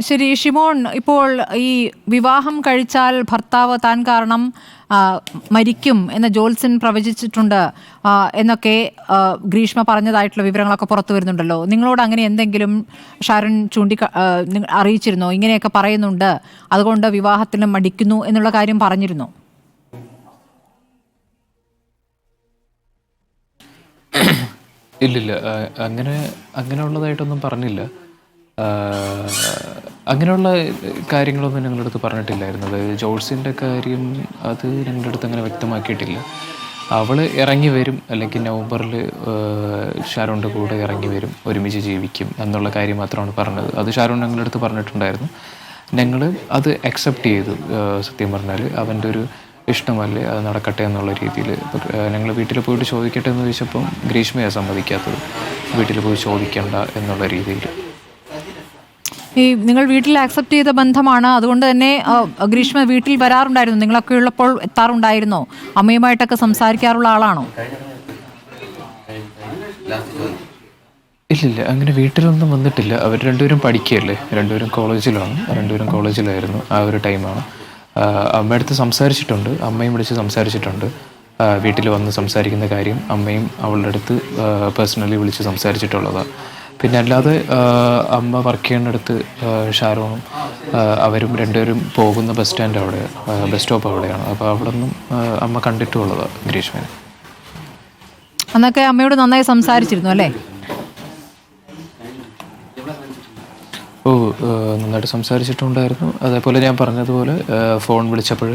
ശരി ഷിമോൺ ഇപ്പോൾ ഈ വിവാഹം കഴിച്ചാൽ ഭർത്താവ് താൻ കാരണം മരിക്കും എന്ന ജോത്സ്യൻ പ്രവചിച്ചിട്ടുണ്ട് എന്നൊക്കെ ഗ്രീഷ്മ പറഞ്ഞതായിട്ടുള്ള വിവരങ്ങളൊക്കെ പുറത്തു വരുന്നുണ്ടല്ലോ. നിങ്ങളോട് അങ്ങനെ എന്തെങ്കിലും ഷാരൻ ചൂണ്ടി അറിയിച്ചിരുന്നോ? ഇങ്ങനെയൊക്കെ പറയുന്നുണ്ട്. അതുകൊണ്ട് വിവാഹത്തിന് മടിക്കുന്നു എന്നുള്ള കാര്യം പറഞ്ഞിരുന്നു. ഇല്ലില്ല അങ്ങനെ അങ്ങനെ അങ്ങനെയുള്ളതായിട്ടൊന്നും പറഞ്ഞില്ല. അങ്ങനെയുള്ള കാര്യങ്ങളൊന്നും ഞങ്ങളുടെ അടുത്ത് പറഞ്ഞിട്ടില്ലായിരുന്നു. ജോൾസിന്റെ കാര്യം അത് ഞങ്ങളുടെ അടുത്ത് അങ്ങനെ വ്യക്തമാക്കിയിട്ടില്ല. അവൾ ഇറങ്ങി വരും അല്ലെങ്കിൽ നവംബറിൽ ഷാരോണിന്റെ കൂടെ ഇറങ്ങി വരും ഒരുമിച്ച് ജീവിക്കും എന്നുള്ള കാര്യം മാത്രമാണ് പറഞ്ഞത്. അത് ഷാരോൺ ഞങ്ങളുടെ അടുത്ത് പറഞ്ഞിട്ടുണ്ടായിരുന്നു. ഞങ്ങൾ അത് അക്സെപ്റ്റ് ചെയ്തു. സത്യം പറഞ്ഞാൽ അവന്റെ ഒരു ഇഷ്ടമല്ലേ അത് നടക്കട്ടെ എന്നുള്ള രീതിയിൽ ഞങ്ങൾ വീട്ടിൽ പോയിട്ട് ചോദിക്കട്ടെ എന്ന് ചോദിച്ചപ്പം ഗ്രീഷ്മയാണ് സമ്മതിക്കാത്തത്. വീട്ടിൽ പോയി ചോദിക്കണ്ട എന്നുള്ള രീതിയിൽ ഈ നിങ്ങൾ വീട്ടിൽ ആക്സെപ്റ്റ് ചെയ്ത ബന്ധമാണ്. അതുകൊണ്ട് തന്നെ ഗ്രീഷ്മ വീട്ടിൽ വരാറുണ്ടായിരുന്നു. നിങ്ങളൊക്കെ ഉള്ളപ്പോൾ എത്താറുണ്ടായിരുന്നോ? അമ്മയുമായിട്ടൊക്കെ സംസാരിക്കാറുള്ള ആളാണോ? ഇല്ലില്ല അങ്ങനെ വീട്ടിലൊന്നും വന്നിട്ടില്ല. അവർ രണ്ടുപേരും പഠിക്കുകയല്ലേ? രണ്ടുപേരും കോളേജിലാണ്. രണ്ടുപേരും കോളേജിലായിരുന്നു ആ ഒരു ടൈമാണ്. അമ്മ അടുത്ത് സംസാരിച്ചിട്ടുണ്ട്. അമ്മയും വിളിച്ച് സംസാരിച്ചിട്ടുണ്ട്. വീട്ടിൽ വന്ന് സംസാരിക്കുന്ന കാര്യം അമ്മയും അവളുടെ അടുത്ത് പേഴ്സണലി വിളിച്ച് സംസാരിച്ചിട്ടുള്ളതാണ് പിന്നെ അല്ലാതെ അമ്മ വർക്ക് ചെയ്യുന്നിടത്ത് ആ, ഷാരോണും അവരും രണ്ടുപേരും പോകുന്ന ബസ് സ്റ്റാൻഡ് അവിടെ ബസ് സ്റ്റോപ്പ് അവിടെയാണ്. അപ്പോൾ അവിടെ നിന്നും അമ്മ കണ്ടിട്ടുള്ളതാണ് ഗ്രീഷ്മനെ. അന്നൊക്കെ അമ്മയോട് നന്നായി സംസാരിച്ചിരുന്നു അല്ലേ? ഓ നന്നായിട്ട് സംസാരിച്ചിട്ടുണ്ടായിരുന്നു. അതേപോലെ ഞാൻ പറഞ്ഞതുപോലെ ഫോൺ വിളിച്ചപ്പോൾ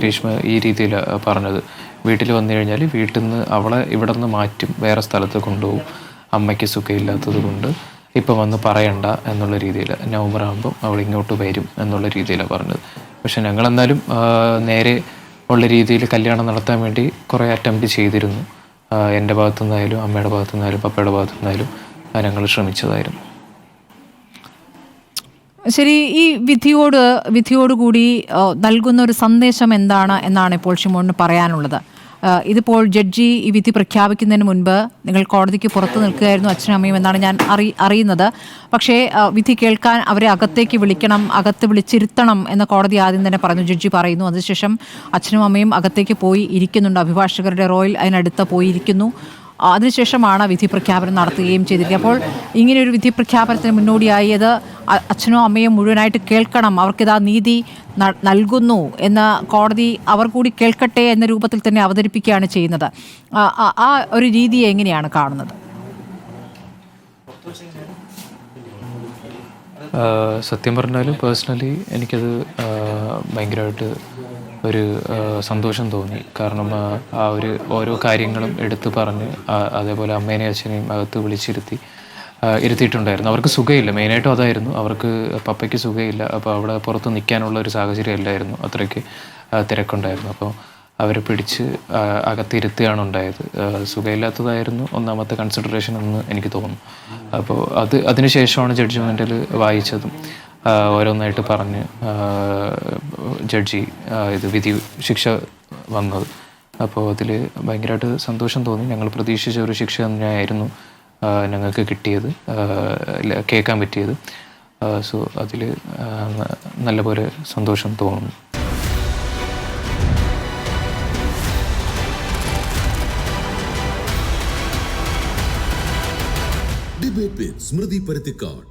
ഗ്രീഷ്മ ഈ രീതിയിൽ പറഞ്ഞത്. വീട്ടിൽ വന്നു കഴിഞ്ഞാൽ വീട്ടിൽ നിന്ന് അവളെ ഇവിടെ നിന്ന് മാറ്റും വേറെ സ്ഥലത്ത് കൊണ്ടുപോകും. അമ്മയ്ക്ക് സുഖമില്ലാത്തത് കൊണ്ട് ഇപ്പം വന്ന് പറയണ്ട എന്നുള്ള രീതിയിൽ നവംബർ ആകുമ്പോൾ അവൾ ഇങ്ങോട്ട് വരും എന്നുള്ള രീതിയിലാണ് പറഞ്ഞത്. പക്ഷെ ഞങ്ങളെന്നാലും നേരെ ഉള്ള രീതിയിൽ കല്യാണം നടത്താൻ വേണ്ടി കുറേ അറ്റംപ്റ്റ് ചെയ്തിരുന്നു. എന്റെ ഭാഗത്തു നിന്നായാലും അമ്മയുടെ ഭാഗത്തു നിന്നായാലും പപ്പയുടെ ഭാഗത്തു നിന്നായാലും ഞങ്ങൾ ശ്രമിച്ചതായിരുന്നു. ശരി ഈ വിധിയോട് വിധിയോടുകൂടി നൽകുന്ന ഒരു സന്ദേശം എന്താണ് എന്നാണ് ഇപ്പോൾ ഷിമോണിന് പറയാനുള്ളത്. ഇതിപ്പോൾ ജഡ്ജി ഈ വിധി പ്രഖ്യാപിക്കുന്നതിന് മുൻപ് നിങ്ങൾ കോടതിക്ക് പുറത്ത് നിൽക്കുകയായിരുന്നു അച്ഛനും അമ്മയും എന്നാണ് ഞാൻ അറി അറിയുന്നത്. പക്ഷേ വിധി കേൾക്കാൻ അവരെ അകത്തേക്ക് വിളിക്കണം അകത്ത് വിളിച്ചിരുത്തണം എന്ന് കോടതി ആദ്യം തന്നെ പറഞ്ഞു. ജഡ്ജി പറയുന്നു അതിനുശേഷം അച്ഛനും അമ്മയും അകത്തേക്ക് പോയി ഇരിക്കുന്നുണ്ട്. അഭിഭാഷകരുടെ റോയിൽ അതിനടുത്ത് പോയി ഇരിക്കുന്നു അതിനുശേഷമാണ് വിധി പ്രഖ്യാപനം നടത്തുകയും ചെയ്തിരിക്കുക അപ്പോൾ ഇങ്ങനെ ഒരു വിധി പ്രഖ്യാപനത്തിന് മുന്നോടിയായി അത് അച്ഛനോ അമ്മയും മുഴുവനായിട്ട് കേൾക്കണം. അവർക്കിതാ നീതി നൽകുന്നു എന്ന് കോടതി അവർ കൂടി കേൾക്കട്ടെ എന്ന രൂപത്തിൽ തന്നെ അവതരിപ്പിക്കുകയാണ് ചെയ്യുന്നത്. ആ- ഒരു രീതിയെ എങ്ങനെയാണ് കാണുന്നത്? സത്യം പറഞ്ഞാലും പേഴ്സണലി എനിക്കത് ഭയങ്കരമായിട്ട് ഒരു സന്തോഷം തോന്നി. കാരണം ആ ഒരു ഓരോ കാര്യങ്ങളും എടുത്തു പറഞ്ഞ് അതേപോലെ അമ്മേനെയും അച്ഛനെയും അകത്ത് വിളിച്ചിരുത്തി ഇരുത്തിയിട്ടുണ്ടായിരുന്നു. അവർക്ക് സുഖമില്ല മെയിനായിട്ടും അതായിരുന്നു. അവർക്ക് പപ്പയ്ക്ക് സുഖമില്ല അപ്പോൾ അവിടെ പുറത്ത് നിൽക്കാനുള്ള ഒരു സാഹചര്യം ഇല്ലായിരുന്നു. അത്രയ്ക്ക് തിരക്കുണ്ടായിരുന്നു. അപ്പോൾ അവരെ പിടിച്ച് അകത്തിരുത്തുകയാണ് ഉണ്ടായത്. സുഖമില്ലാത്തതായിരുന്നു ഒന്നാമത്തെ കൺസിഡറേഷൻ എന്ന് എനിക്ക് തോന്നുന്നു. അപ്പോൾ അത് അതിനുശേഷമാണ് ജഡ്ജ്മെന്റിൽ വായിച്ചതും. ഓരോന്നായിട്ട് പറഞ്ഞ് ജഡ്ജി ഇത് വിധി ശിക്ഷ വന്നത്. അപ്പോൾ അതിൽ ഭയങ്കരമായിട്ട് സന്തോഷം തോന്നി. ഞങ്ങൾ പ്രതീക്ഷിച്ച ഒരു ശിക്ഷ തന്നെയായിരുന്നു ഞങ്ങൾക്ക് കിട്ടിയത് കേൾക്കാൻ പറ്റിയത്. സോ അതിൽ നല്ലപോലെ സന്തോഷം തോന്നുന്നു. ഡിബേറ്റ് സ്മൃതി പരുത്തിക്കാട്